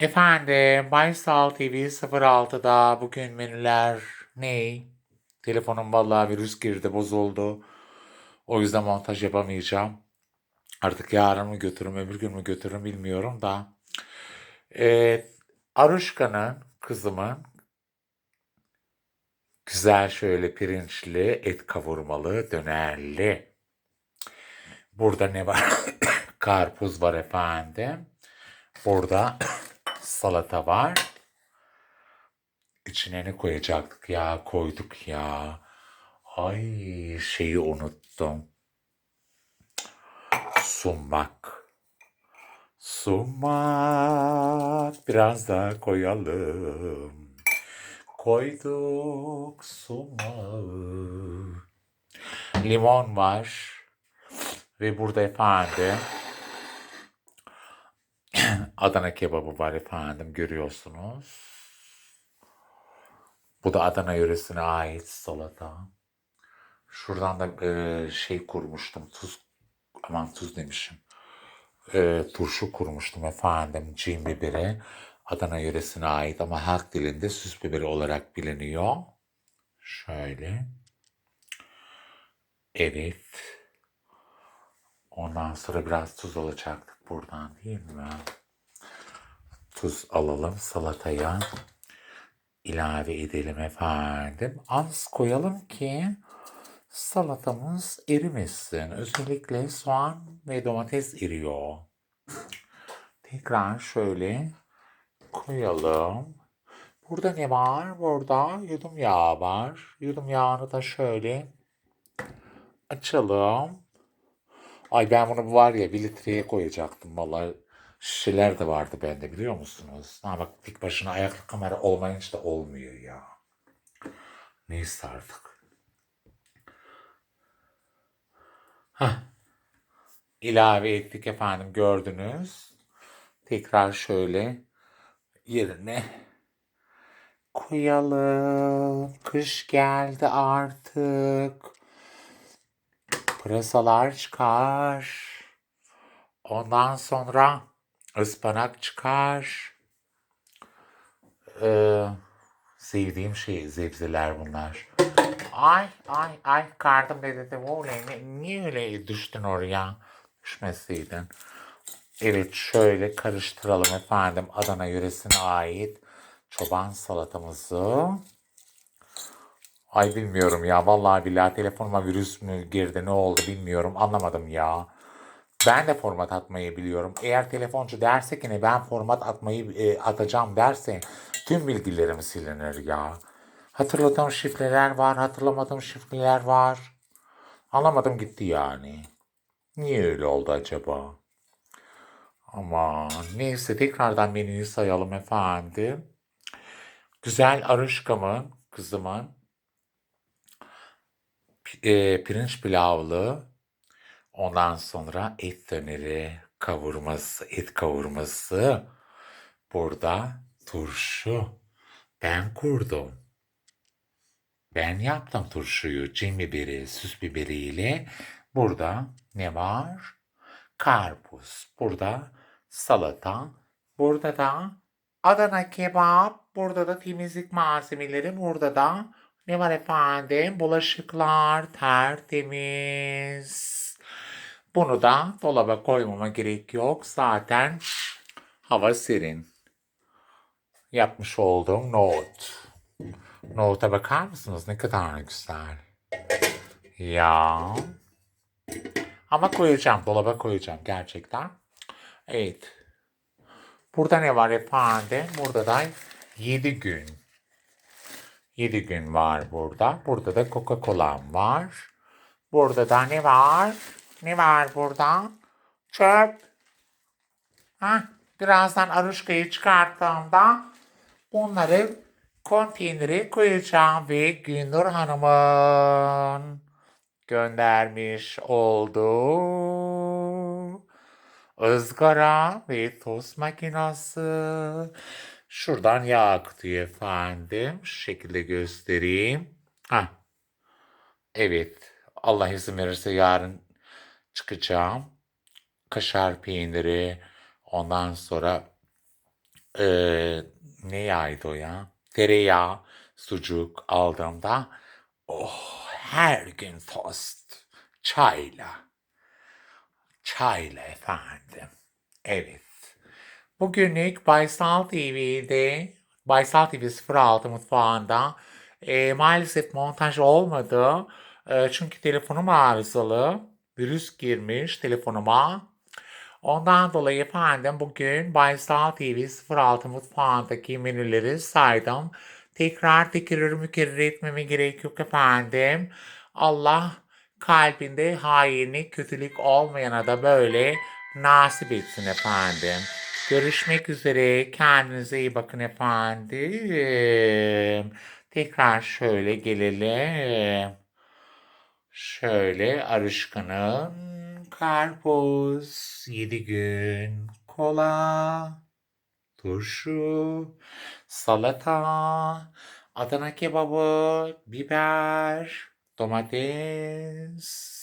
Efendim, Baysal TV 06'da bugün menüler ne? Telefonum vallahi virüs girdi, bozuldu. O yüzden montaj yapamayacağım. Artık yarın mı götürürüm, öbür gün mü götürürüm bilmiyorum da. Ee, Aruşka'nın, kızımın güzel şöyle pirinçli, et kavurmalı, dönerli. Burada ne var? Karpuz var efendim. Burada salata var. İçine ne koyacaktık ya? Koyduk ya. Ay şeyi unuttum. Sumak. Sumak. Biraz daha koyalım. Koyduk sumağı. Limon var. Ve burada efendim Adana kebabı var efendim görüyorsunuz. Bu da Adana yöresine ait salata. Şuradan da e, şey kurmuştum. Tuz, aman tuz demişim. E, turşu kurmuştum efendim. Cin biberi. Adana yöresine ait ama halk dilinde süs biberi olarak biliniyor. Şöyle. Evet. Ondan sonra biraz tuz alacaktık buradan değil mi? Tuz alalım salataya. ilave edelim efendim. Az koyalım ki salatamız erimesin. Özellikle soğan ve domates eriyor. Tekrar şöyle koyalım. Burada ne var? Burada yudum yağı var. Yudum yağını da şöyle açalım. Ay ben bunu var ya bir litreye koyacaktım vallahi. Şişeler de vardı bende biliyor musunuz? Ha bak tek başına ayaklı kamera olmayınca da olmuyor ya. Neyse artık. Hah. İlave ettik efendim gördünüz. Tekrar şöyle yerine koyalım. Kış geldi artık. Pırasalar çıkar. Ondan sonra ıspanak çıkar. Ee, sevdiğim şey sebzeler bunlar. Ay ay ay kardım dedi de oley ne, niye öyle düştün oraya? Düşmeseydin. Evet şöyle karıştıralım efendim Adana yöresine ait çoban salatamızı. Ay bilmiyorum ya vallahi billahi telefonuma virüs mü girdi ne oldu bilmiyorum anlamadım ya. Ben de format atmayı biliyorum. Eğer telefoncu derse ki ne ben format atmayı e, atacağım derse tüm bilgilerim silinir ya. Hatırladığım şifreler var, hatırlamadığım şifreler var. Anlamadım gitti yani. Niye öyle oldu acaba? Ama neyse tekrardan menüyü sayalım efendim. Güzel Arışkam'ın, kızımın e, pirinç pilavlı, ondan sonra et döneri, kavurması, et kavurması. Burada turşu. Ben kurdum. Ben yaptım turşuyu. Cin biberi, süs biberiyle. Burada ne var? Karpuz. Burada salata. Burada da Adana kebap. Burada da temizlik malzemeleri. Burada da ne var efendim? Bulaşıklar tertemiz. Bunu da dolaba koymama gerek yok. Zaten hava serin. Yapmış olduğum nohut. Nohuta bakar mısınız? Ne kadar güzel. Ya. Ama koyacağım. Dolaba koyacağım gerçekten. Evet. Burada ne var efendim? Burada da 7 gün. 7 gün var burada. Burada da Coca-Cola'm var. Burada da ne var? Ne var burada? Çöp. Hah, birazdan aruşkayı çıkarttığımda bunları konteynere koyacağım ve Gündür Hanım'ın göndermiş olduğu ızgara ve tost makinesi. Şuradan yağ akıtıyor efendim. Şu şekilde göstereyim. Ha. Evet. Allah izin verirse yarın çıkacağım. Kaşar peyniri, ondan sonra Ee, ne yağıydı o ya? Tereyağı, sucuk aldığımda oh her gün tost çayla. Çayla efendim. Evet. Bugünlük Baysal TV'de Baysal TV 06 mutfağında e, maalesef montaj olmadı. E, çünkü telefonum arızalı. Virüs girmiş telefonuma. Ondan dolayı efendim bugün Baysal TV 06 mutfağındaki menüleri saydım. Tekrar tekrar mükerrer etmeme gerek yok efendim. Allah kalbinde hainlik, kötülük olmayana da böyle nasip etsin efendim. Görüşmek üzere. Kendinize iyi bakın efendim. Tekrar şöyle gelelim. Şöyle Arışkan'ın karpuz, yedi gün kola, turşu, salata, Adana kebabı, biber, domates,